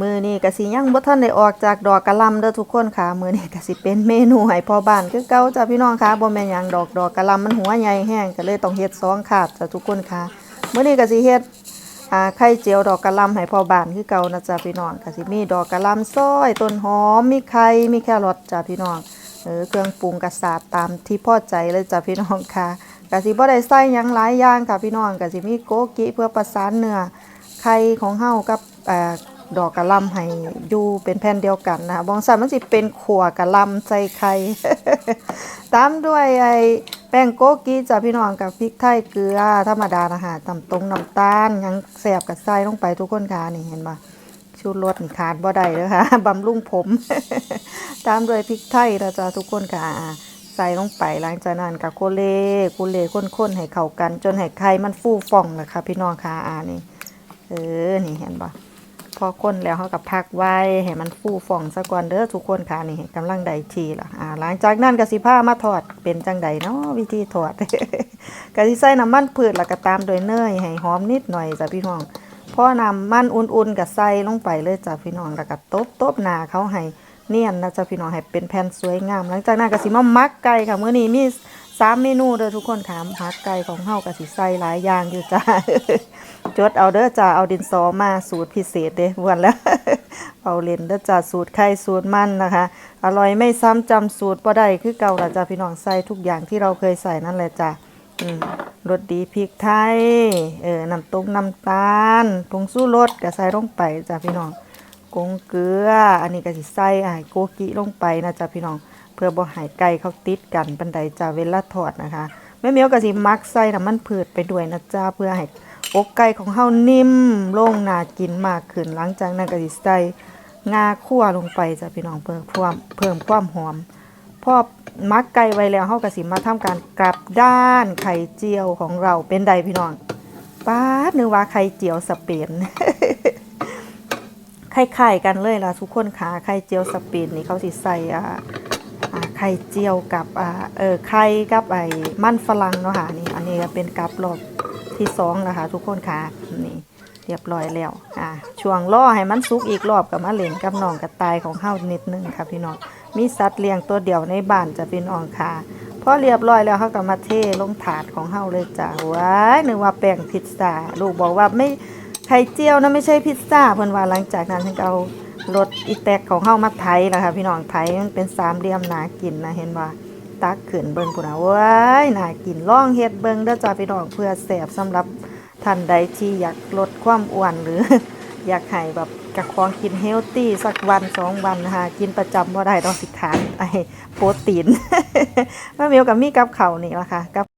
มือนี่ก็สิยังบ่ทันได้ออกจากดอกกะลำเด้อทุกคนค่ะ มือนี่ก็สิเป็นเมนูให้พ่อบ้านคือเก่าจ้ะพี่น้องค่ะบ่แม่นหยังดอกดอกกะลำมันหัวใหญ่แห้งก็เลยต้องเฮ็ดสองขาบจ้ะทุกคนค่ะมือนี้ก็สิเฮ็ดอ่าไข่เจียวดอกกะลำให้พ่อบ้านคือเก่านะจ้ะพี่น้องก็สิมีดอกกะลำซอยต้นหอมมีไข่มีแครอทจ้ะพี่น้องเออเครื่องปรุงกระสาดตามที่พ่อใจเลยจ้ะพี่น้องค่ะก็สิบ่ได้ใส่หยังหลายอย่างค่ะพี่น้องก็สิมีโกกิเพื่อประสานเนื้อไข่ของเฮากับ ดอกกะล่ำให้อยู่เป็นแผ่นเดียวกันนะคะบองสันมันสิเป็นขัวกะล่ำใส่ไข่ตามด้วยไอ้แป้งโกกี้จ้ะพี่น้องกับพริกไทยเกลือธรรมดานะคะตำตรงน้ำตาลยังแสบกับใส่ลงไปทุกคนค่ะนี่เห็นปะชูรสนี่ขาดบ่ได้เลยค่ะบำรุงผม ตามด้วยพริกไทยนะจ๊ะทุกคนค่ะใส่ลงไปหลังจากนั้นกับโคเลโคเลข้นๆให้เข้ากัน จนให้ไข่มันฟูฟ่องนะคะพี่น้องค่ะอ่านี่เออนี่เห็นปะ พอคนแล้วเขากับพักไว้ให้มันฟูฟ่องซะก่อนเด้อทุกคนค่ะนี่กำลังได้ทีละอ่าหลังจากนั้นก็สิผ้ามาทอดเป็นจังใดเนาะวิธีทอดก็สิใส่น้ำมันพืชแล้วก็ตามด้วยเนยให้หอมนิดหน่อยจ้ะพี่น้องพอน้ำมันอุ่นๆก็ใส่ลงไปเลยจ้ะพี่น้องแล้วก็ตบตบหนาเขาให้เนียนนะจ้ะพี่น้องให้เป็นแผ่นสวยงาม หลังจากนั้นก็สิมามักไก่ค่ะมื้อนี้มี สามเมนูเด้อทุกคนค่ะมักไก่ของเฮาก็สิใส่หลายอย่างอยู่จ้ะจดเอาเด้อจ้าเอาดินสอมาสูตรพิเศษเด้วันแล้วเอาเล่นเด้อจ้าสูตรไข่สูตรมันนะคะ อร่อยไม่ซ้ำจำสูตรบ่ได้คือเก่าละจ้าพี่น้องใส่ทุกอย่างที่เราเคยใส่นั่นแหละจ้ารสดีพริกไทยเออน้ำตกน้ำตาลผงสู้รสก็ใส่ลงไปจ้าพี่น้องกงเกลือ อันนี้ก็สิใส่ไอ้โกกิลงไปนะจ้าพี่น้อง เพื่อบ่ให้ไก่เขาติดกันบันไดจ้าเวลาทอดนะคะแม่เมียวก็สิมักใส่น้ำมันพืชไปด้วยนะจ้าเพื่อให้อกไก่ของเฮานิ่มโล่งน่ากินมากขึ้นหลังจากนั้นก็สิใส่งาคั่วลงไปจ้ะพี่น้องเพิ่มความเพิ่มความหอมพอมักไก่ไว้แล้วเฮาก็สิมาทำการกลับด้านไข่เจียวของเราเป็นใดพี่น้องป้าดนึกว่าไข่เจียวสเปนคล้ายๆกันเลยล่ะทุกคนค่ะไข่เจียวสเปนนี่เขาสิใส่อ่าอ่า ไข่เจียวกับอ่าเออไข่กับไอ้มันฝรั่งเนาะค่ะนี่อันนี้ก็เป็นกับรอบที่สองนะคะทุกคนค่ะนี่เรียบร้อยแล้วอ่าช่วงล่อให้มันสุกอีกรอบกับมาเล่นกับน้องกระต่ายของเฮานิดนึงค่ะพี่น้องมีสัตว์เลี้ยงตัวเดียวในบ้านจะพี่น้องค่ะพอเรียบร้อยแล้วเขาก็มาเทลงถาดของเฮาเลยจ้ะว้ายนึกว่าแป้งพิซซ่าลูกบอกว่าไม่ไข่เจียวนะไม่ใช่พิซซ่าเพิ่นว่าหลังจากนั้นเพิ่นเอา รถอีแตกของเฮามาไถแล้วค่ะพี่น้องไถมันเป็นสามเหลี่ยมหนากินนะเห็นว่าตักขึ้นเบิงพุ่นะเว้ยน่ากินล่องเฮ็ดเบิงเด้อจ้าพี่น้องเพื่อแสบสำหรับท่านใดที่อยากลดความอ้วนหรือ อยากให้แบบกะของกินเฮลตี้สักวันสองวันนะคะกินประจำบ่ได้ต้องสิขาดไอโปรตีนแม่เมียวกับมีกับเขานี่ละค่ะกับ